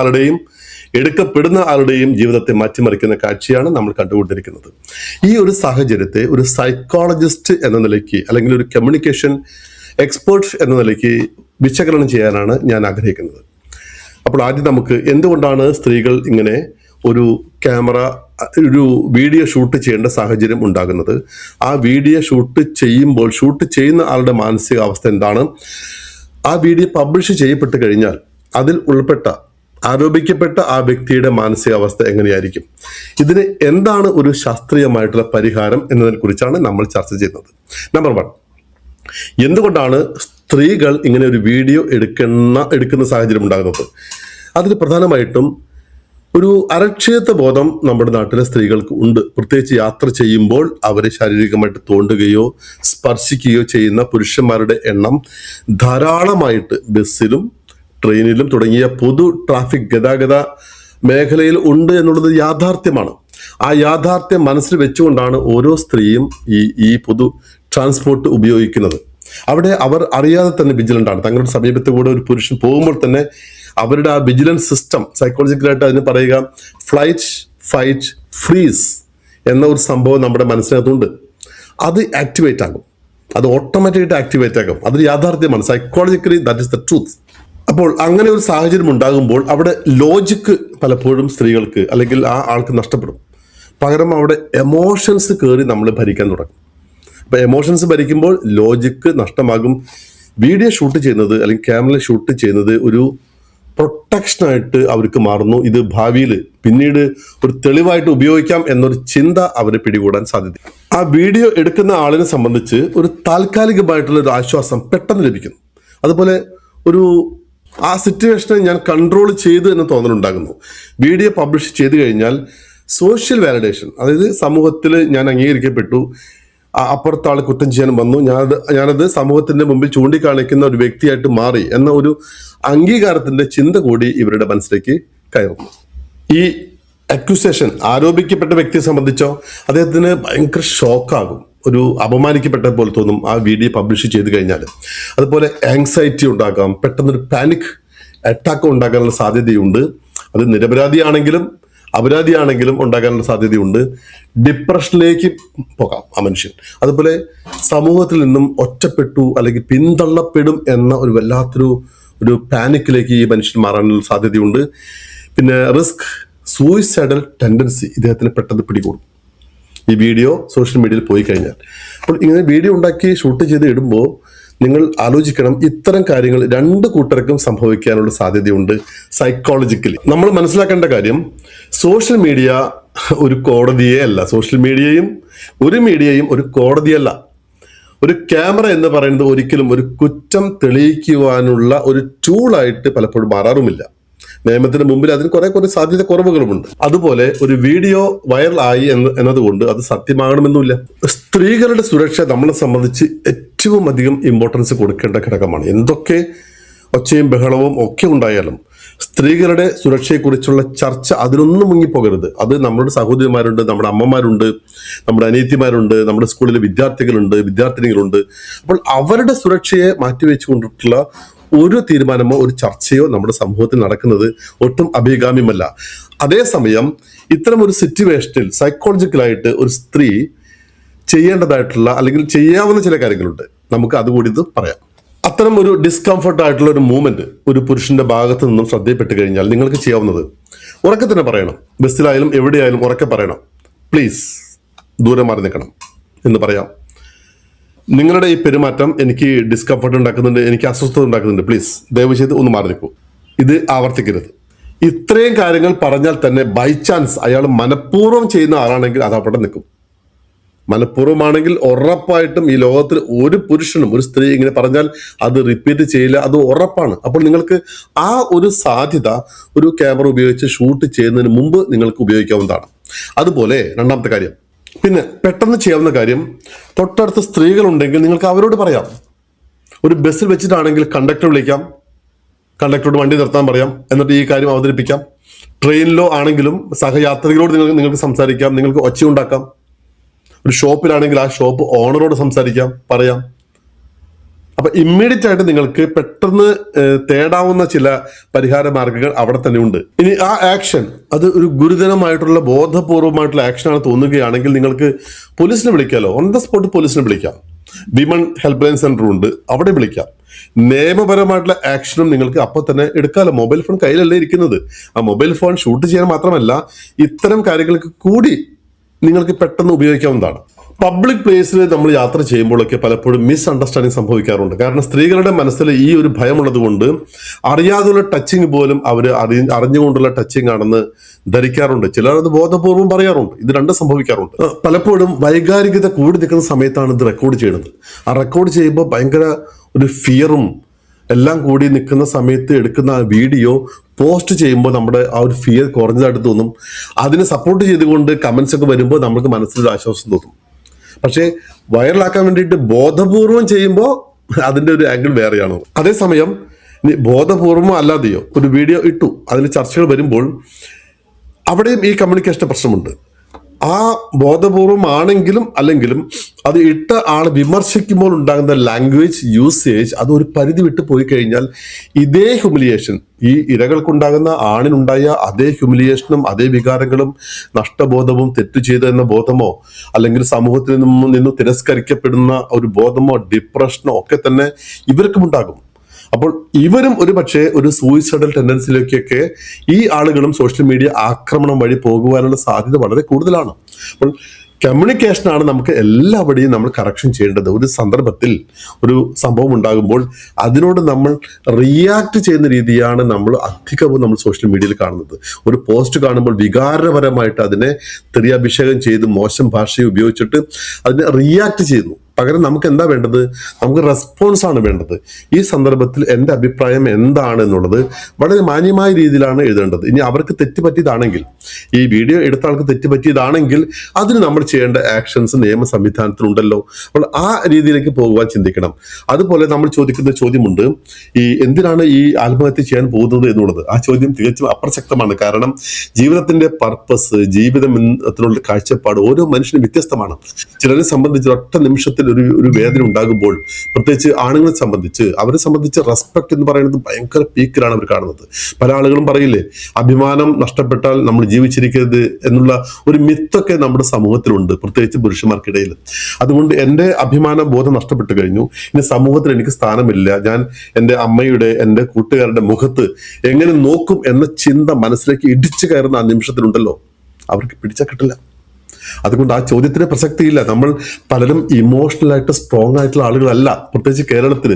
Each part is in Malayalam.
ആളുടെയും എടുക്കപ്പെടുന്ന ആളുടെയും ജീവിതത്തെ മാറ്റിമറിക്കുന്ന കാഴ്ചയാണ് നമ്മൾ കണ്ടുകൊണ്ടിരിക്കുന്നത്. ഈ ഒരു സാഹചര്യത്തെ ഒരു സൈക്കോളജിസ്റ്റ് എന്ന നിലയ്ക്ക് അല്ലെങ്കിൽ ഒരു കമ്മ്യൂണിക്കേഷൻ എക്സ്പേർട്ട് എന്ന നിലയ്ക്ക് വിശകലനം ചെയ്യാനാണ് ഞാൻ ആഗ്രഹിക്കുന്നത്. അപ്പോൾ ആദ്യം നമുക്ക് എന്തുകൊണ്ടാണ് സ്ത്രീകൾ ഇങ്ങനെ ഒരു ക്യാമറ ഒരു വീഡിയോ ഷൂട്ട് ചെയ്യേണ്ട സാഹചര്യം ഉണ്ടാകുന്നത്? ആ വീഡിയോ ഷൂട്ട് ചെയ്യുമ്പോൾ ഷൂട്ട് ചെയ്യുന്ന ആളുടെ മാനസികാവസ്ഥ എന്താണ്? ആ വീഡിയോ പബ്ലിഷ് ചെയ്യപ്പെട്ട് കഴിഞ്ഞാൽ അതിൽ ഉൾപ്പെട്ട ആരോപിക്കപ്പെട്ട ആ വ്യക്തിയുടെ മാനസികാവസ്ഥ എങ്ങനെയായിരിക്കും? ഇതിന് എന്താണ് ഒരു ശാസ്ത്രീയമായിട്ടുള്ള പരിഹാരം എന്നതിനെ കുറിച്ചാണ് നമ്മൾ ചർച്ച ചെയ്യുന്നത്. നമ്പർ വൺ എന്തുകൊണ്ടാണ് സ്ത്രീകൾ ഇങ്ങനെ ഒരു വീഡിയോ എടുക്കുന്ന എടുക്കുന്ന സാഹചര്യം ഉണ്ടാകുന്നത്? അതിൽ പ്രധാനമായിട്ടും ഒരു അരക്ഷിതത്വ ബോധം നമ്മുടെ നാട്ടിലെ സ്ത്രീകൾക്ക് ഉണ്ട്. പ്രത്യേകിച്ച് യാത്ര ചെയ്യുമ്പോൾ അവരെ ശാരീരികമായിട്ട് തോണ്ടുകയോ സ്പർശിക്കുകയോ ചെയ്യുന്ന പുരുഷന്മാരുടെ എണ്ണം ധാരാളമായിട്ട് ബസ്സിലും ട്രെയിനിലും തുടങ്ങിയ പൊതു ട്രാഫിക് ഗതാഗത മേഖലയിൽ ഉണ്ട് എന്നുള്ളത് യാഥാർത്ഥ്യമാണ്. ആ യാഥാർത്ഥ്യം മനസ്സിൽ വെച്ചുകൊണ്ടാണ് ഓരോ സ്ത്രീയും ഈ ഈ പൊതു ട്രാൻസ്പോർട്ട് ഉപയോഗിക്കുന്നത്. അവിടെ അവർ അറിയാതെ തന്നെ വിജിലന്റാണ്. തങ്ങളുടെ സമീപത്ത് കൂടെ ഒരു പുരുഷൻ പോകുമ്പോൾ തന്നെ അവരുടെ ആ വിജിലൻസ് സിസ്റ്റം സൈക്കോളജിക്കലായിട്ട് അതിന് പറയുക ഫ്ലൈറ്റ് ഫൈറ്റ് ഫ്രീസ് എന്ന ഒരു സംഭവം നമ്മുടെ മനസ്സിനകത്തുണ്ട്. അത് ആക്ടിവേറ്റ് ആകും. അത് ഓട്ടോമാറ്റിക്കായിട്ട് ആക്ടിവേറ്റ് ആകും. അതൊരു യാഥാർത്ഥ്യമാണ്. Psychologically that is the truth. അപ്പോൾ അങ്ങനെ ഒരു സാഹചര്യം ഉണ്ടാകുമ്പോൾ അവിടെ ലോജിക്ക് പലപ്പോഴും സ്ത്രീകൾക്ക് അല്ലെങ്കിൽ ആ ആൾക്ക് നഷ്ടപ്പെടും. പകരം അവിടെ എമോഷൻസ് കയറി നമ്മൾ ഭരിക്കാൻ തുടങ്ങും. അപ്പൊ എമോഷൻസ് ഭരിക്കുമ്പോൾ ലോജിക്ക് നഷ്ടമാകും. വീഡിയോ ഷൂട്ട് ചെയ്യുന്നത് അല്ലെങ്കിൽ ക്യാമറ ഷൂട്ട് ചെയ്യുന്നത് ഒരു പ്രൊട്ടക്ഷനായിട്ട് അവർക്ക് മാറുന്നു. ഇത് ഭാവിയിൽ പിന്നീട് ഒരു തെളിവായിട്ട് ഉപയോഗിക്കാം എന്നൊരു ചിന്ത അവരെ പിടികൂടാൻ സാധ്യത ആ വീഡിയോ എടുക്കുന്ന ആളിനെ സംബന്ധിച്ച് ഒരു താൽക്കാലികമായിട്ടുള്ള ഒരു ആശ്വാസം പെട്ടെന്ന് ലഭിക്കുന്നു. അതുപോലെ ഒരു ആ സിറ്റുവേഷനെ ഞാൻ കൺട്രോൾ ചെയ്തു എന്ന് തോന്നലുണ്ടാകുന്നു. വീഡിയോ പബ്ലിഷ് ചെയ്തു കഴിഞ്ഞാൽ സോഷ്യൽ വാലിഡേഷൻ അതായത് സമൂഹത്തിൽ ഞാൻ അംഗീകരിക്കപ്പെട്ടു. അപ്പുറത്തെ ആൾ കുറ്റം ചെയ്യാൻ വന്നു. ഞാനത് ഞാനത് സമൂഹത്തിന്റെ മുമ്പിൽ ചൂണ്ടിക്കാണിക്കുന്ന ഒരു വ്യക്തിയായിട്ട് മാറി എന്ന ഒരു അംഗീകാരത്തിന്റെ ചിന്ത കൂടി ഇവരുടെ മനസ്സിലേക്ക് കയറുന്നു. ഈ അക്യൂസേഷൻ ആരോപിക്കപ്പെട്ട വ്യക്തിയെ സംബന്ധിച്ചോ അദ്ദേഹത്തിന് ഭയങ്കര ഷോക്കാകും ഒരു അപമാനിക്കപ്പെട്ട പോലെ തോന്നും ആ വീഡിയോ പബ്ലിഷ് ചെയ്ത് കഴിഞ്ഞാൽ അതുപോലെ ആങ്സൈറ്റി ഉണ്ടാക്കാം പെട്ടെന്നൊരു പാനിക് അറ്റാക്ക് ഉണ്ടാക്കാനുള്ള സാധ്യതയുണ്ട്. അത് നിരപരാധിയാണെങ്കിലും അപരാധിയാണെങ്കിലും ഉണ്ടാകാനുള്ള സാധ്യതയുണ്ട്. ഡിപ്രഷനിലേക്ക് പോകാം ആ മനുഷ്യൻ. അതുപോലെ സമൂഹത്തിൽ നിന്നും ഒറ്റപ്പെട്ടു അല്ലെങ്കിൽ പിന്തള്ളപ്പെടും എന്ന ഒരു വല്ലാത്തൊരു ഒരു പാനിക്കിലേക്ക് ഈ മനുഷ്യൻ മാറാനുള്ള സാധ്യതയുണ്ട്. പിന്നെ റിസ്ക് സൂയിസൈഡൽ ടെൻഡൻസി ഇദ്ദേഹത്തിന് പെട്ടെന്ന് പിടികൂടും. ഈ വീഡിയോ സോഷ്യൽ മീഡിയയിൽ പോയി കഴിഞ്ഞാൽ. അപ്പോൾ ഇങ്ങനെ വീഡിയോ ഉണ്ടാക്കി ഷൂട്ട് ചെയ്ത് ഇടുമ്പോൾ നിങ്ങൾ ആലോചിക്കണം ഇത്തരം കാര്യങ്ങൾ രണ്ട് കൂട്ടർക്കും സംഭവിക്കാനുള്ള സാധ്യതയുണ്ട് സൈക്കോളജിക്കലി നമ്മൾ മനസ്സിലാക്കേണ്ട കാര്യം സോഷ്യൽ മീഡിയ ഒരു കോടതിയെ അല്ല. സോഷ്യൽ മീഡിയയും ഒരു മീഡിയയും ഒരു കോടതിയല്ല. ഒരു ക്യാമറ എന്ന് പറയുന്നത് ഒരിക്കലും ഒരു കുറ്റം തെളിയിക്കുവാനുള്ള ഒരു ടൂളായിട്ട് പലപ്പോഴും മാറാറുമില്ല. നിയമത്തിന് മുമ്പിൽ അതിന് കുറെ കുറെ സാധ്യത കുറവുകളുമുണ്ട്. അതുപോലെ ഒരു വീഡിയോ വൈറലായി എന്ന് എന്നതുകൊണ്ട് അത് സത്യമാകണമെന്നില്ല. സ്ത്രീകളുടെ സുരക്ഷ നമ്മളെ സംബന്ധിച്ച് ഏറ്റവും അധികം ഇമ്പോർട്ടൻസ് കൊടുക്കേണ്ട ഘടകമാണ്. എന്തൊക്കെ ഒച്ചയും ബഹളവും ഒക്കെ ഉണ്ടായാലും സ്ത്രീകളുടെ സുരക്ഷയെക്കുറിച്ചുള്ള ചർച്ച അതിനൊന്നും മുങ്ങിപ്പോകരുത്. അത് നമ്മുടെ സഹോദരിമാരുണ്ട് നമ്മുടെ അമ്മമാരുണ്ട് നമ്മുടെ അനിയത്തിമാരുണ്ട് നമ്മുടെ സ്കൂളിലെ വിദ്യാർത്ഥികളുണ്ട് വിദ്യാർത്ഥിനികളുണ്ട്. അപ്പോൾ അവരുടെ സുരക്ഷയെ മാറ്റിവെച്ചുകൊണ്ടിട്ടുള്ള ഒരു തീരുമാനമോ ഒരു ചർച്ചയോ നമ്മുടെ സമൂഹത്തിൽ നടക്കുന്നത് ഒട്ടും അഭികാമ്യമല്ല. അതേസമയം ഇത്തരം ഒരു സിറ്റുവേഷനിൽ സൈക്കോളജിക്കലായിട്ട് ഒരു സ്ത്രീ ചെയ്യേണ്ടതായിട്ടുള്ള അല്ലെങ്കിൽ ചെയ്യാവുന്ന ചില കാര്യങ്ങളുണ്ട്. നമുക്ക് അതുകൂടി ഇത് പറയാം. അത്തരം ഒരു ഡിസ്കംഫർട്ട് ആയിട്ടുള്ള ഒരു മൂവ്മെന്റ് ഒരു പുരുഷന്റെ ഭാഗത്ത് നിന്നും ശ്രദ്ധയിൽപ്പെട്ട് കഴിഞ്ഞാൽ നിങ്ങൾക്ക് ചെയ്യാവുന്നത് ഉറക്കെ തന്നെ പറയണം. ബസ്സിലായാലും എവിടെയായാലും ഉറക്കെ പറയണം. പ്ലീസ് ദൂരെ മാറി നിൽക്കണം എന്ന് പറയാം. നിങ്ങളുടെ ഈ പെരുമാറ്റം എനിക്ക് ഡിസ്കംഫർട്ട് ഉണ്ടാക്കുന്നുണ്ട് എനിക്ക് അസ്വസ്ഥത ഉണ്ടാക്കുന്നുണ്ട്. പ്ലീസ് ദയവ് ചെയ്ത് ഒന്ന് മാറി നിൽക്കൂ. ഇത് ആവർത്തിക്കരുത്. ഇത്രയും കാര്യങ്ങൾ പറഞ്ഞാൽ തന്നെ ബൈ ചാൻസ് അയാൾ മനഃപൂർവം ചെയ്യുന്ന ആളാണെങ്കിൽ അത് അവിടെ നിൽക്കും. മനഃപൂർവമാണെങ്കിൽ ഉറപ്പായിട്ടും ഈ ലോകത്തിൽ ഒരു പുരുഷനും ഒരു സ്ത്രീ ഇങ്ങനെ പറഞ്ഞാൽ അത് റിപ്പീറ്റ് ചെയ്യില്ല അത് ഉറപ്പാണ്. അപ്പോൾ നിങ്ങൾക്ക് ആ ഒരു സാധ്യത ഒരു ക്യാമറ ഉപയോഗിച്ച് ഷൂട്ട് ചെയ്യുന്നതിന് മുമ്പ് നിങ്ങൾക്ക് ഉപയോഗിക്കാവുന്നതാണ്. അതുപോലെ രണ്ടാമത്തെ കാര്യം. പിന്നെ പെട്ടെന്ന് ചെയ്യാവുന്ന കാര്യം തൊട്ടടുത്ത് സ്ത്രീകളുണ്ടെങ്കിൽ നിങ്ങൾക്ക് അവരോട് പറയാം. ഒരു ബസ്സിൽ വെച്ചിട്ടാണെങ്കിൽ കണ്ടക്ടർ വിളിക്കാം. കണ്ടക്ടറോട് വണ്ടി നിർത്താൻ പറയാം. എന്നിട്ട് ഈ കാര്യം അവതരിപ്പിക്കാം. ട്രെയിനിലോ ആണെങ്കിലും സഹയാത്രികളോട് നിങ്ങൾക്ക് നിങ്ങൾക്ക് സംസാരിക്കാം. നിങ്ങൾക്ക് ഒച്ച ഉണ്ടാക്കാം. ഒരു ഷോപ്പിലാണെങ്കിൽ ആ ഷോപ്പ് ഓണറോട് സംസാരിക്കാം പറയാം. അപ്പൊ ഇമ്മീഡിയറ്റ് ആയിട്ട് നിങ്ങൾക്ക് പെട്ടെന്ന് തേടാവുന്ന ചില പരിഹാര മാർഗങ്ങൾ അവിടെ തന്നെ ഉണ്ട്. ഇനി ആ ആക്ഷൻ അത് ഒരു ഗുരുതരമായിട്ടുള്ള ബോധപൂർവമായിട്ടുള്ള ആക്ഷനാണ് തോന്നുകയാണെങ്കിൽ നിങ്ങൾക്ക് പോലീസിനെ വിളിക്കാമല്ലോ ഓൺ ദ സ്പോട്ട് പോലീസിനെ വിളിക്കാം. വിമൺ ഹെൽപ്പ് ലൈൻ സെന്റർ ഉണ്ട്. അവിടെ വിളിക്കാം. നിയമപരമായിട്ടുള്ള ആക്ഷനും നിങ്ങൾക്ക് അപ്പോൾ തന്നെ എടുക്കാമല്ലോ മൊബൈൽ ഫോൺ കയ്യിലല്ലേ ഇരിക്കുന്നത്. ആ മൊബൈൽ ഫോൺ ഷൂട്ട് ചെയ്യാൻ മാത്രമല്ല ഇത്തരം കാര്യങ്ങൾക്ക് കൂടി നിങ്ങൾക്ക് പെട്ടെന്ന് ഉപയോഗിക്കാവുന്നതാണ്. പബ്ലിക് പ്ലേസിൽ നമ്മൾ യാത്ര ചെയ്യുമ്പോഴൊക്കെ പലപ്പോഴും മിസ് അണ്ടർസ്റ്റാൻഡിങ് സംഭവിക്കാറുണ്ട്. കാരണം സ്ത്രീകളുടെ മനസ്സിൽ ഈ ഒരു ഭയമുള്ളത് കൊണ്ട് അറിയാതെയുള്ള ടച്ചിങ് പോലും അവർ അറി അറിഞ്ഞുകൊണ്ടുള്ള ടച്ചിങ് ആണെന്ന് ധരിക്കാറുണ്ട്. ചിലർ അത് ബോധപൂർവം പറയാറുണ്ട്. ഇത് രണ്ടും സംഭവിക്കാറുണ്ട്. പലപ്പോഴും വൈകാരികത കൂടി നിൽക്കുന്ന സമയത്താണ് ഇത് റെക്കോർഡ് ചെയ്യുന്നത്. ആ റെക്കോർഡ് ചെയ്യുമ്പോൾ ഭയങ്കര ഒരു ഫിയറും എല്ലാം കൂടി നിൽക്കുന്ന സമയത്ത് എടുക്കുന്ന ആ വീഡിയോ പോസ്റ്റ് ചെയ്യുമ്പോൾ നമ്മുടെ ആ ഒരു ഫിയർ കുറഞ്ഞതായിട്ട് തോന്നും. അതിനെ സപ്പോർട്ട് ചെയ്തുകൊണ്ട് കമൻസ് ഒക്കെ വരുമ്പോൾ നമുക്ക് മനസ്സിലൊരു ആശ്വാസം തോന്നും. പക്ഷേ വൈറലാക്കാൻ വേണ്ടിയിട്ട് ബോധപൂർവം ചെയ്യുമ്പോൾ അതിന്റെ ഒരു ആംഗിൾ വേറെയാണ്. അതേസമയം ഇനി ബോധപൂർവമോ അല്ലാതെയോ ഒരു വീഡിയോ ഇട്ടു അതിന് ചർച്ചകൾ വരുമ്പോൾ അവിടെയും ഈ കമ്മ്യൂണിക്കേഷൻ പ്രശ്നമുണ്ട്. ആ ബോധപൂർവമാണെങ്കിലും അല്ലെങ്കിലും അത് ഇട്ട ആൾ വിമർശിക്കുമ്പോൾ ഉണ്ടാകുന്ന ലാംഗ്വേജ് യൂസേജ് അത് ഒരു പരിധി വിട്ട് പോയി കഴിഞ്ഞാൽ ഇതേ ഹ്യൂമിലിയേഷൻ ഈ ഇരകൾക്കുണ്ടാകുന്ന ആണിനുണ്ടായ അതേ ഹ്യൂമിലിയേഷനും അതേ വികാരങ്ങളും നഷ്ടബോധവും തെറ്റു ചെയ്തു എന്ന ബോധമോ അല്ലെങ്കിൽ സമൂഹത്തിൽ നിന്നും നിന്ന് തിരസ്കരിക്കപ്പെടുന്ന ഒരു ബോധമോ ഡിപ്രഷനോ ഒക്കെ തന്നെ ഇവർക്കും ഉണ്ടാകും. അപ്പോൾ ഇവരും ഒരു പക്ഷേ ഒരു സൂയിസൈഡൽ ടെൻഡൻസിയിലേക്കൊക്കെ ഈ ആളുകളും സോഷ്യൽ മീഡിയ ആക്രമണം വഴി പോകുവാനുള്ള സാധ്യത വളരെ കൂടുതലാണ്. അപ്പോൾ കമ്മ്യൂണിക്കേഷനാണ് നമുക്ക് എല്ലാവരുടെയും നമ്മൾ കറക്ഷൻ ചെയ്യേണ്ടത്. ഒരു സന്ദർഭത്തിൽ ഒരു സംഭവം ഉണ്ടാകുമ്പോൾ അതിനോട് നമ്മൾ റിയാക്ട് ചെയ്യുന്ന രീതിയാണ് നമ്മൾ അധികവും നമ്മൾ സോഷ്യൽ മീഡിയയിൽ കാണുന്നത്. ഒരു പോസ്റ്റ് കാണുമ്പോൾ വികാരപരമായിട്ട് അതിനെ തെറിയാഭിഷേകം ചെയ്ത് മോശം ഭാഷയെ ഉപയോഗിച്ചിട്ട് അതിനെ റിയാക്ട് ചെയ്യുന്നു. പകരം നമുക്ക് എന്താ വേണ്ടത്? നമുക്ക് റെസ്പോൺസ് ആണ് വേണ്ടത്. ഈ സന്ദർഭത്തിൽ എന്റെ അഭിപ്രായം എന്താണ് എന്നുള്ളത് വളരെ മാന്യമായ രീതിയിലാണ് എഴുതേണ്ടത്. ഇനി അവർക്ക് തെറ്റുപറ്റിയതാണെങ്കിൽ ഈ വീഡിയോ എടുത്ത ആൾക്ക് തെറ്റുപറ്റിയതാണെങ്കിൽ അതിന് നമ്മൾ ചെയ്യേണ്ട ആക്ഷൻസ് നിയമ സംവിധാനത്തിലുണ്ടല്ലോ. അപ്പോൾ ആ രീതിയിലേക്ക് പോകുവാൻ ചിന്തിക്കണം. അതുപോലെ നമ്മൾ ചോദിക്കുന്ന ചോദ്യമുണ്ട് ഈ എന്തിനാണ് ഈ ആത്മഹത്യ ചെയ്യാൻ പോകുന്നത് എന്നുള്ളത്? ആ ചോദ്യം തികച്ചും അപ്രസക്തമാണ്. കാരണം ജീവിതത്തിന്റെ പർപ്പസ് ജീവിതം എന്നതിനുള്ള കാഴ്ചപ്പാട് ഓരോ മനുഷ്യനും വ്യത്യസ്തമാണ്. ചിലരെ സംബന്ധിച്ച് ഒറ്റ നിമിഷത്തിൽ ഒരു ഒരു വേദന ഉണ്ടാകുമ്പോൾ പ്രത്യേകിച്ച് ആണുങ്ങളെ സംബന്ധിച്ച് അവരെ സംബന്ധിച്ച് റെസ്പെക്ട് എന്ന് പറയുന്നത് ഭയങ്കര പീക്കിലാണ് അവർ കാണുന്നത്. പല ആളുകളും പറയില്ലേ അഭിമാനം നഷ്ടപ്പെട്ടാൽ നമ്മൾ ജീവിച്ചിരിക്കരുത് എന്നുള്ള ഒരു മിത്തൊക്കെ നമ്മുടെ സമൂഹത്തിലുണ്ട് പ്രത്യേകിച്ച് പുരുഷന്മാർക്കിടയിൽ. അതുകൊണ്ട് എന്റെ അഭിമാന ബോധം നഷ്ടപ്പെട്ടു കഴിഞ്ഞു. ഇനി സമൂഹത്തിൽ എനിക്ക് സ്ഥാനമില്ല. ഞാൻ എന്റെ അമ്മയുടെ എന്റെ കൂട്ടുകാരുടെ മുഖത്ത് എങ്ങനെ നോക്കും എന്ന ചിന്ത മനസ്സിലേക്ക് ഇടിച്ചു കയറുന്ന ആ നിമിഷത്തിലുണ്ടല്ലോ. അവർക്ക് പിടിച്ചാൽ കിട്ടില്ല. അതുകൊണ്ട് ആ ചോദ്യത്തിന് പ്രസക്തിയില്ല. നമ്മൾ പലരും ഇമോഷണലായിട്ട് സ്ട്രോങ് ആയിട്ടുള്ള ആളുകളല്ല. പ്രത്യേകിച്ച് കേരളത്തിൽ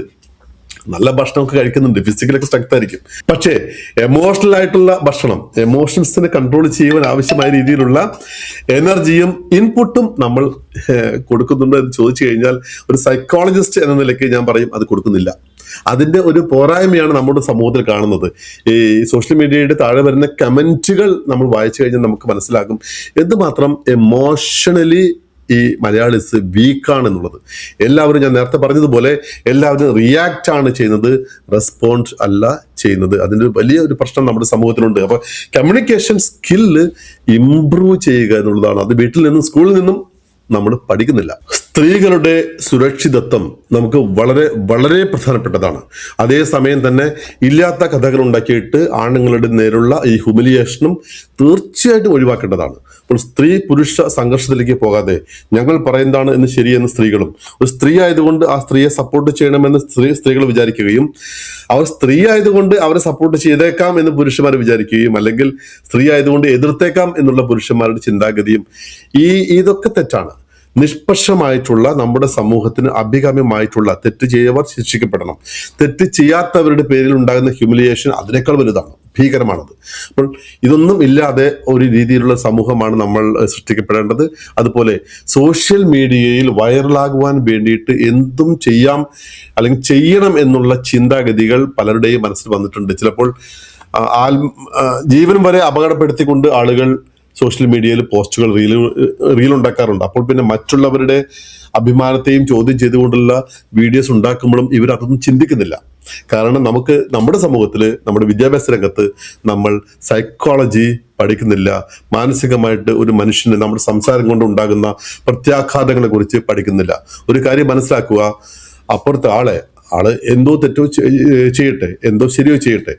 നല്ല ഭക്ഷണമൊക്കെ കഴിക്കുന്നുണ്ട്. ഫിസിക്കലൊക്കെ സ്ട്രെങ്ത് ആയിരിക്കും. പക്ഷേ എമോഷണൽ ആയിട്ടുള്ള ഭക്ഷണം എമോഷൻസിനെ കൺട്രോൾ ചെയ്യുവാൻ ആവശ്യമായ രീതിയിലുള്ള എനർജിയും ഇൻപുട്ടും നമ്മൾ കൊടുക്കുന്നുണ്ടോ എന്ന് ചോദിച്ചു കഴിഞ്ഞാൽ ഒരു സൈക്കോളജിസ്റ്റ് എന്ന നിലയ്ക്ക് ഞാൻ പറയും അത് കൊടുക്കുന്നില്ല. അതിന്റെ ഒരു പോരായ്മയാണ് നമ്മുടെ സമൂഹത്തിൽ കാണുന്നത്. ഈ സോഷ്യൽ മീഡിയയുടെ താഴെ വരുന്ന കമന്റുകൾ നമ്മൾ വായിച്ചു കഴിഞ്ഞാൽ നമുക്ക് മനസ്സിലാകും. എന്തുമാത്രം എമോഷണലി ഈ മലയാളീസ് വീക്കാണ് എന്നുള്ളത് എല്ലാവരും ഞാൻ നേരത്തെ പറഞ്ഞതുപോലെ എല്ലാവരും റിയാക്റ്റ് ആണ് ചെയ്യുന്നത് റെസ്പോണ്ട് അല്ല ചെയ്യുന്നത്. അതിന്റെ വലിയ ഒരു പ്രശ്നം നമ്മുടെ സമൂഹത്തിലുണ്ട്. അപ്പോൾ കമ്മ്യൂണിക്കേഷൻ സ്കില്ല് ഇംപ്രൂവ് ചെയ്യുക എന്നുള്ളതാണ്. അത് വീട്ടിൽ നിന്നും സ്കൂളിൽ നിന്നും നമ്മൾ പഠിക്കുന്നില്ല. സ്ത്രീകളുടെ സുരക്ഷിതത്വം നമുക്ക് വളരെ വളരെ പ്രധാനപ്പെട്ടതാണ്. അതേസമയം തന്നെ ഇല്ലാത്ത കഥകൾ ഉണ്ടാക്കിയിട്ട് ആണുങ്ങളുടെ നേരുള്ള ഈ ഹ്യൂമിലിയേഷനും തീർച്ചയായിട്ടും ഒഴിവാക്കേണ്ടതാണ്. അപ്പോൾ സ്ത്രീ പുരുഷ സംഘർഷത്തിലേക്ക് പോകാതെ ഞങ്ങൾ പറയുന്നതാണ് എന്ന് ശരിയെന്ന് സ്ത്രീകളും. ഒരു സ്ത്രീ ആയതുകൊണ്ട് ആ സ്ത്രീയെ സപ്പോർട്ട് ചെയ്യണമെന്ന് സ്ത്രീ സ്ത്രീകൾ വിചാരിക്കുകയും അവർ സ്ത്രീ ആയതുകൊണ്ട് അവരെ സപ്പോർട്ട് ചെയ്തേക്കാം എന്ന് പുരുഷന്മാർ വിചാരിക്കുകയും അല്ലെങ്കിൽ സ്ത്രീ ആയതുകൊണ്ട് എതിർത്തേക്കാം എന്നുള്ള പുരുഷന്മാരുടെ ചിന്താഗതിയും ഈ ഇതൊക്കെ തെറ്റാണ്. നിഷ്പക്ഷമായിട്ടുള്ള നമ്മുടെ സമൂഹത്തിന് അഭികാമ്യമായിട്ടുള്ള തെറ്റ് ചെയ്യവർ ശിക്ഷിക്കപ്പെടണം. തെറ്റ് ചെയ്യാത്തവരുടെ പേരിൽ ഉണ്ടാകുന്ന ഹ്യൂമിലിയേഷൻ അതിനേക്കാൾ വലുതാണ്. ഭീകരമാണത്. അപ്പോൾ ഇതൊന്നും ഇല്ലാതെ ഒരു രീതിയിലുള്ള സമൂഹമാണ് നമ്മൾ സൃഷ്ടിക്കപ്പെടേണ്ടത്. അതുപോലെ സോഷ്യൽ മീഡിയയിൽ വൈറലാകുവാൻ വേണ്ടിയിട്ട് എന്തും ചെയ്യാം അല്ലെങ്കിൽ ചെയ്യണം എന്നുള്ള ചിന്താഗതികൾ പലരുടെയും മനസ്സിൽ വന്നിട്ടുണ്ട്. ചിലപ്പോൾ ആൽ ജീവൻ വരെ അപകടപ്പെടുത്തിക്കൊണ്ട് ആളുകൾ സോഷ്യൽ മീഡിയയിൽ പോസ്റ്റുകൾ റീൽ റീൽ ഉണ്ടാക്കാറുണ്ട്. അപ്പോൾ പിന്നെ മറ്റുള്ളവരുടെ അഭിമാനത്തെയും ചോദ്യം ചെയ്തുകൊണ്ടുള്ള വീഡിയോസ് ഉണ്ടാക്കുമ്പോഴും ഇവർ അതൊന്നും ചിന്തിക്കുന്നില്ല. കാരണം നമുക്ക് നമ്മുടെ സമൂഹത്തിൽ നമ്മുടെ വിദ്യാഭ്യാസ രംഗത്ത് നമ്മൾ സൈക്കോളജി പഠിക്കുന്നില്ല. മാനസികമായിട്ട് ഒരു മനുഷ്യന് നമ്മുടെ സംസാരം കൊണ്ട് ഉണ്ടാകുന്ന പ്രത്യാഘാതങ്ങളെ കുറിച്ച് പഠിക്കുന്നില്ല. ഒരു കാര്യം മനസ്സിലാക്കുക അപ്പുറത്തെ ആളെ ആൾ എന്തോ തെറ്റോ ചെയ്യട്ടെ എന്തോ ശരിയോ ചെയ്യട്ടെ.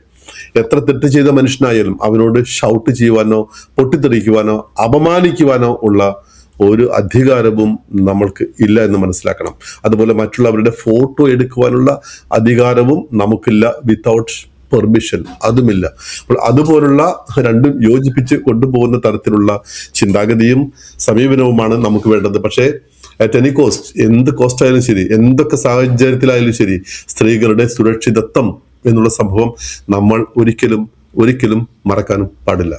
എത്ര തെറ്റ് ചെയ്ത മനുഷ്യനായാലും അവനോട് ഷൗട്ട് ചെയ്യുവാനോ പൊട്ടിത്തെറിക്കുവാനോ അപമാനിക്കുവാനോ ഉള്ള ഒരു അധികാരവും നമ്മൾക്ക് ഇല്ല എന്ന് മനസ്സിലാക്കണം. അതുപോലെ മറ്റുള്ളവരുടെ ഫോട്ടോ എടുക്കുവാനുള്ള അധികാരവും നമുക്കില്ല. വിത്തൗട്ട് പെർമിഷൻ അതുമില്ല. അപ്പോൾ അതുപോലുള്ള രണ്ടും യോജിപ്പിച്ച് കൊണ്ടുപോകുന്ന തരത്തിലുള്ള ചിന്താഗതിയും സമീപനവുമാണ് നമുക്ക് വേണ്ടത്. പക്ഷേ അറ്റ് എനി കോസ്റ്റ് എന്ത് കോസ്റ്റ് ആയാലും ശരി എന്തൊക്കെ സാഹചര്യത്തിലായാലും ശരി സ്ത്രീകളുടെ സുരക്ഷിതത്വം എന്നുള്ള സംഭവം നമ്മൾ ഒരിക്കലും ഒരിക്കലും മറക്കാനും പാടില്ല.